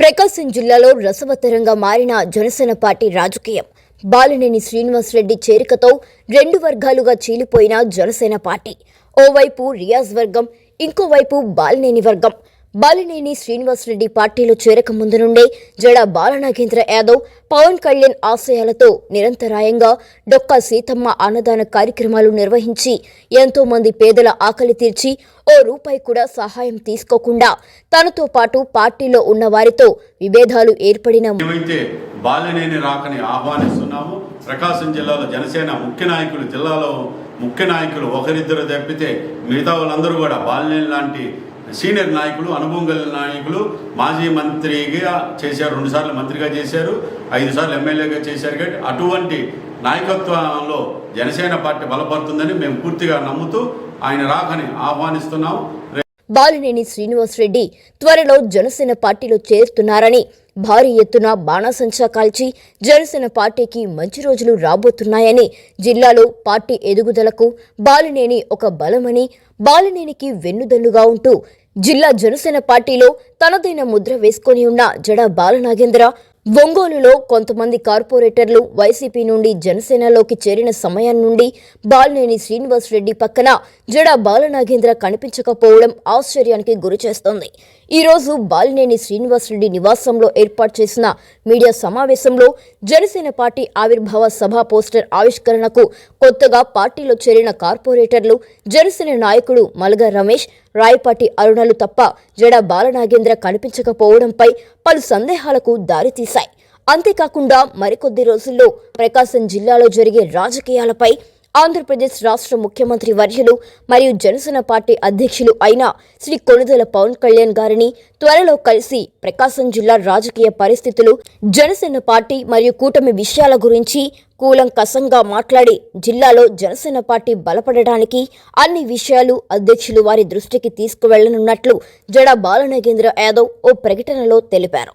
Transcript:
ప్రకాశం జిల్లాలో రసవత్తరంగా మారిన జనసేన పార్టీ రాజకీయం. బాలినేని శ్రీనివాసరెడ్డి చేరికతో రెండు వర్గాలుగా చీలిపోయిన జనసేన పార్టీ. ఓవైపు రియాజ్ వర్గం ఇంకోవైపు బాలినేని వర్గం. బాలినేని శ్రీనివాసరెడ్డి పార్టీలో చేరక ముందు నుండే జడ బాలనాగేంద్ర యాదవ్ పవన్ కళ్యాణ్ ఆశయాలతో నిరంతరాయంగా డొక్కా సీతమ్మ అన్నదాన కార్యక్రమాలు నిర్వహించి ఎంతో మంది పేదల ఆకలి తీర్చి ఓ రూపాయి కూడా సహాయం తీసుకోకుండా తనతో పాటు పార్టీలో ఉన్న వారితో విభేదాలు ఏర్పడిన బాలినేని రాకని ఆహ్వానిస్తున్నాము ప్రకాశం జిల్లాలో జనసేన ముఖ్య నాయకులు జిల్లాలో ముఖ్య నాయకులు ఒకరిద్దరు తప్పితే మిగతా వాళ్ళందరూ కూడా బాలినేని లాంటి సీనియర్ నాయకులు అనుభవం కలిగిన నాయకులు మాజీ మంత్రిగా చేశారు రెండుసార్లు మంత్రిగా చేశారు ఐదు సార్లు ఎమ్మెల్యేగా చేశారు కాబట్టి అటువంటి నాయకత్వంలో జనసేన పార్టీ బలపడుతుందని మేము పూర్తిగా నమ్ముతూ ఆయన రాకని ఆహ్వానిస్తున్నాము బాలినేని శ్రీనివాసరెడ్డి త్వరలో జనసేన పార్టీలో చేరుతున్నారని భారీ ఎత్తున బాణాసంచా కాల్చి జనసేన పార్టీకి మంచి రోజులు రాబోతున్నాయని జిల్లాలో పార్టీ ఎదుగుదలకు బాలినేని ఒక బలమని బాలినేనికి వెన్నుదన్నుగా ఉంటూ జిల్లా జనసేన పార్టీలో తనదైన ముద్ర వేసుకొని ఉన్న జడ బాలనాగేంద్ర ఒంగోలులో కొంతమంది కార్పొరేటర్లు వైసీపీ నుండి జనసేనలోకి చేరిన సమయం నుండి బాలినేని శ్రీనివాసరెడ్డి పక్కన జడ బాలనాగేంద్ర కనిపించకపోవడం ఆశ్చర్యానికి గురిచేస్తోంది. ఈరోజు బాలినేని శ్రీనివాస్ రెడ్డి నివాసంలో ఏర్పాటు చేసిన మీడియా సమావేశంలో జనసేన పార్టీ ఆవిర్భావ సభ పోస్టర్ ఆవిష్కరణకు కొత్తగా పార్టీలో చేరిన కార్పొరేటర్లు జనసేన నాయకుడు మలగ రమేష్ రాయపాటి అరుణలు తప్ప జడ బాలనాగేంద్ర కనిపించకపోవడంపై పలు సందేహాలకు దారితీశాయి. అంతేకాకుండా మరికొద్ది రోజుల్లో ప్రకాశం జిల్లాలో జరిగే రాజకీయాలపై ఆంధ్రప్రదేశ్ రాష్ట్ర ముఖ్యమంత్రి వర్యులు మరియు జనసేన పార్టీ అధ్యక్షులు అయిన శ్రీ కొనుదల పవన్ కళ్యాణ్ గారిని త్వరలో కలిసి ప్రకాశం జిల్లా రాజకీయ పరిస్థితులు జనసేన పార్టీ మరియు కూటమి విషయాల గురించి కూలంకసంగా మాట్లాడి జిల్లాలో జనసేన పార్టీ బలపడడానికి అన్ని విషయాలు అధ్యక్షులు వారి దృష్టికి తీసుకువెళ్ళనున్నట్లు జడ బాలనగేంద్ర యాదవ్ ఓ ప్రకటనలో తెలిపారు.